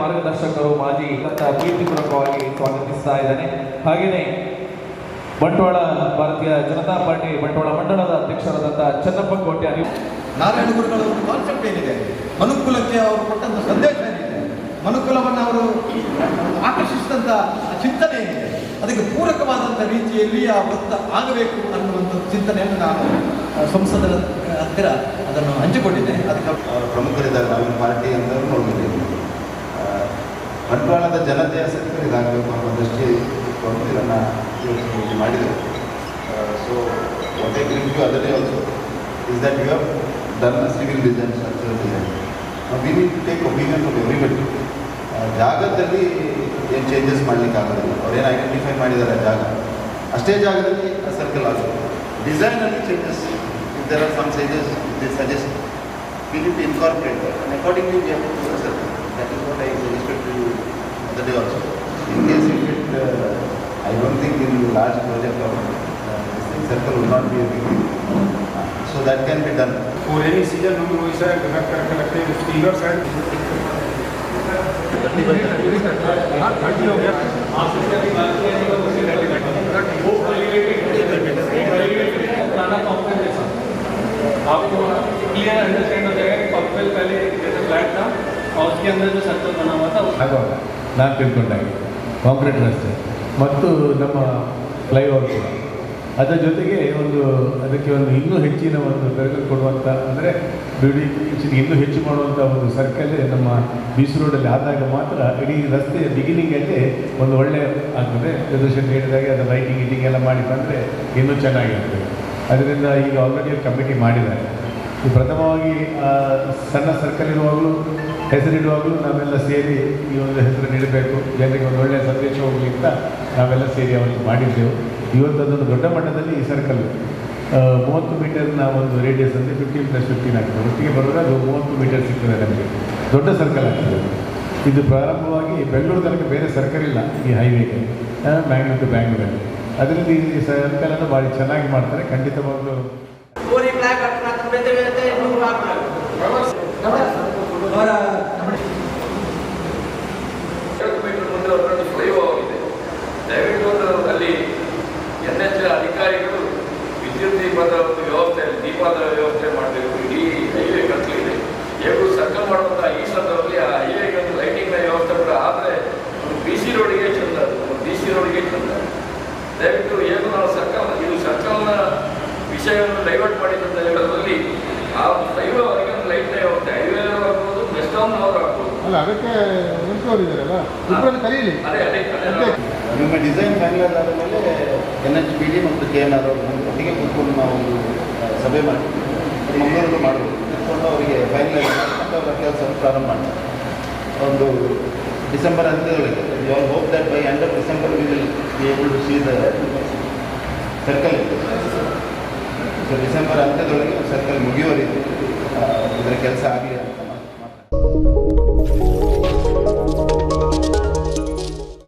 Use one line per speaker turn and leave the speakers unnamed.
ಮಾರ್ಗದರ್ಶಕರು, ಮಾಜಿ ಪ್ರೀತಿಪೂರ್ವಕವಾಗಿ ಸ್ವಾಗತಿಸ್ತಾ ಇದ್ದಾನೆ. ಹಾಗೆಯೇ ಬಂಟ್ವಾಳ ಭಾರತೀಯ ಜನತಾ ಪಾರ್ಟಿ, ಬಂಟ್ವಾಳ ಮಂಡಲದ ಅಧ್ಯಕ್ಷರಾದಂತಹ ಚನ್ನಪ್ಪ ಕೋಟ್ಯಾನಿ
ನಾರಾಯಣ ಗುರುಗಳ ಕಾನ್ಸೆಪ್ಟ್ ಏನಿದೆ? ಮನುಕುಲಕ್ಕೆ ಅವರು ಕೊಟ್ಟಂತ ಸಂದೇಶ ಏನಿದೆ? ಮನುಕುಲವನ್ನು ಅವರು ಆಕರ್ಷಿಸಿದಂಥ ಚಿಂತನೆ ಏನಿದೆ? ಅದಕ್ಕೆ ಪೂರಕವಾದಂಥ ರೀತಿಯಲ್ಲಿ ಆ ವೃತ್ತ ಆಗಬೇಕು ಅನ್ನುವಂಥ ಚಿಂತನೆಯನ್ನು ನಾನು ಸಂಸದರ ಹತ್ತಿರ ಅದನ್ನು ಹಂಚಿಕೊಂಡಿದೆ ಅದಕ್ಕೆ
ಪ್ರಮುಖರಿದ್ದಾರೆ. ನಾವಿನ ಪಾರ್ಟಿ ಅಂತ ನೋಡ್ಬೋದು ಬಂಡವಾಳದ ಜನತೆಯ ಸಕ್ರಿಯ ಇದಾಗಬೇಕು ಅನ್ನೋ ದೃಷ್ಟಿ ಇಟ್ಕೊಂಡು ಇದನ್ನು ಮಾಡಿದರು. So what I other day also is that you have done civil design structure design we need to take opinion from everybody ಜಾಗದಲ್ಲಿ ಏನು ಚೇಂಜಸ್ ಮಾಡಲಿಕ್ಕೆ ಆಗೋದಿಲ್ಲ. ಅವ್ರೇನು ಐಡೆಂಟಿಫೈ ಮಾಡಿದ್ದಾರೆ ಜಾಗ. ಅಷ್ಟೇ ಜಾಗದಲ್ಲಿ ಸರ್ಕಲ್ ಆಗುತ್ತೆ. ಡಿಸೈನಲ್ಲಿ changes If there are some changes, they suggest, we need to incorporate that and accordingly we have to do it. That is what I suggested to you the day also. In case if it, uh, I don't think in large project of uh, this circle will not be a big thing. So that can be done.
For any serial number, we say, connect,
connect, connect, figures and... आपको clear understand हो जाएगा कि complex पहले जैसे flat था और उसके अंदर जो सर्कल बना हुआ था उस
ಆಗುವಾಗ ನಾನು ತಿಳ್ಕೊಂಡಾಗೆ ಕಾಂಕ್ರೀಟ್ ರಸ್ತೆ ಮತ್ತು ನಮ್ಮ ಫ್ಲೈಓವರ್ ಕೂಡ ಅದರ ಜೊತೆಗೆ ಒಂದು ಅದಕ್ಕೆ ಒಂದು ಇನ್ನೂ ಹೆಚ್ಚಿನ ಒಂದು ಬೆಳಕು ಕೊಡುವಂಥ ಅಂದರೆ ಬ್ಯೂಟಿಫಿಕೇಷನ್ ಇನ್ನೂ ಹೆಚ್ಚು ಮಾಡುವಂಥ ಒಂದು ಸರ್ಕಲ್ ನಮ್ಮ ಬೀಚ್ ರೋಡಲ್ಲಿ ಆದಾಗ ಮಾತ್ರ ಇಡೀ ರಸ್ತೆಯ ಬಿಗಿನಿಂಗಲ್ಲಿ ಒಂದು ಒಳ್ಳೆಯ ಆಗ್ತದೆ ಪ್ರದರ್ಶನ ಹೇಳಿದಾಗೆ ಅದು ಲೈಟಿಂಗ್ ಇಟಿಂಗ್ ಎಲ್ಲ ಮಾಡಿ ಬಂದರೆ ಇನ್ನೂ ಚೆನ್ನಾಗಿರ್ತದೆ ಅದರಿಂದ ಈಗ ಆಲ್ರೆಡಿ ಕಮಿಟಿ ಮಾಡಿದ್ದಾರೆ. ಪ್ರಥಮವಾಗಿ ಸಣ್ಣ ಸರ್ಕಲ್ ಇರುವಾಗಲೂ ಹೆಸರಿಡುವಾಗಲೂ ನಾವೆಲ್ಲ ಸೇರಿ ಈ ಒಂದು ಹೆಸರು ನೀಡಬೇಕು. ಜನರಿಗೆ ಒಂದು ಒಳ್ಳೆಯ ಸಂದೇಶ ಹೋಗಲಿ ಅಂತ ನಾವೆಲ್ಲ ಸೇರಿ ಅವರಿಗೆ ಮಾಡಿದ್ದೆವು. ಇವತ್ತು ಅದೊಂದು ದೊಡ್ಡ ಮಟ್ಟದಲ್ಲಿ ಈ ಸರ್ಕಲ್ ಮೂವತ್ತು ಮೀಟರ್ನ ಒಂದು ರೇಡಿಯಸ್ ಅಂದರೆ ಫಿಫ್ಟೀನ್ ಪ್ಲಸ್ ಫಿಫ್ಟೀನ್ ಆಗ್ತದೆ. ಒಟ್ಟಿಗೆ ಬರುವಾಗ ಅದು ಮೂವತ್ತು ಮೀಟರ್ ಸಿಗ್ತದೆ ನಮಗೆ. ದೊಡ್ಡ ಸರ್ಕಲ್ ಆಗ್ತದೆ ಇದು ಪ್ರಾರಂಭವಾಗಿ ಬೆಂಗಳೂರು ತನಕ ಬೇರೆ ಸರ್ಕಲ್ ಇಲ್ಲ ಈ ಹೈವೇಗೆ ಬ್ಯಾಂಗ್ಳೂರು ಟು ಬ್ಯಾಂಗ್ಳೂರಲ್ಲಿ ಅದರಿಂದ ಈ ಸರ್ಕಲನ್ನು ಭಾರಿ ಚೆನ್ನಾಗಿ ಮಾಡ್ತಾರೆ. ಖಂಡಿತವಾಗ್ಲೂ
ವಿಷಯವನ್ನು ಡೈವರ್ಟ್ ಮಾಡಿದಂತ ಹೇಳೋದ್ರಲ್ಲಿ ಆ ಹೈವೇ ಅವರಿಗೆ ಒಂದು ಲೈಟ್ನ ಆಗುತ್ತೆ. ಹೈವೇ ಆಗ್ಬೋದು ಬೆಸ್ಟ್ ಅವರು ಆಗ್ಬೋದು.
ಅಲ್ಲ ಅದಕ್ಕೆ ನಿಂತ್ಕೊಂಡಿದ್ದಾರಲ್ಲ ಇಬ್ಬರಲ್ಲಿ ಕರೀಲಿ.
ಅದೇ ಅದೇ
ನಿಮ್ಮ ಡಿಸೈನ್ ಫೈನಲ್ ಆದ ಮೇಲೆ ಎನ್ ಎಚ್ ಬಿ ಡಿ ಮತ್ತು ಕೆ ಎನ್ ಆರ್ ಅವರು ಒಟ್ಟಿಗೆ ಕೂತ್ಕೊಂಡು ನಾವು ಒಂದು ಸಭೆ ಮಾಡಿ ಮಂಗಳೂರು ಮಾಡಬೇಕು ಕೂತ್ಕೊಂಡು ಅವರಿಗೆ ಫೈನಲ್ ಮತ್ತು ಅವರ ಕೆಲಸವನ್ನು ಪ್ರಾರಂಭ ಮಾಡ್ತಾರೆ ಒಂದು ಡಿಸೆಂಬರ್ ಅಂತ್ಯದೊಳಗೆ you all hope that by end of December we will be able to see the circle so December ಅಂತ್ಯದೊಳಗೆ ಸರ್ಕಲ್ ಮುಗಿಯೋ ರೀತಿ ಇದರ ಕೆಲಸ ಆಗಲಿ ಅಂತ ಮಾತು-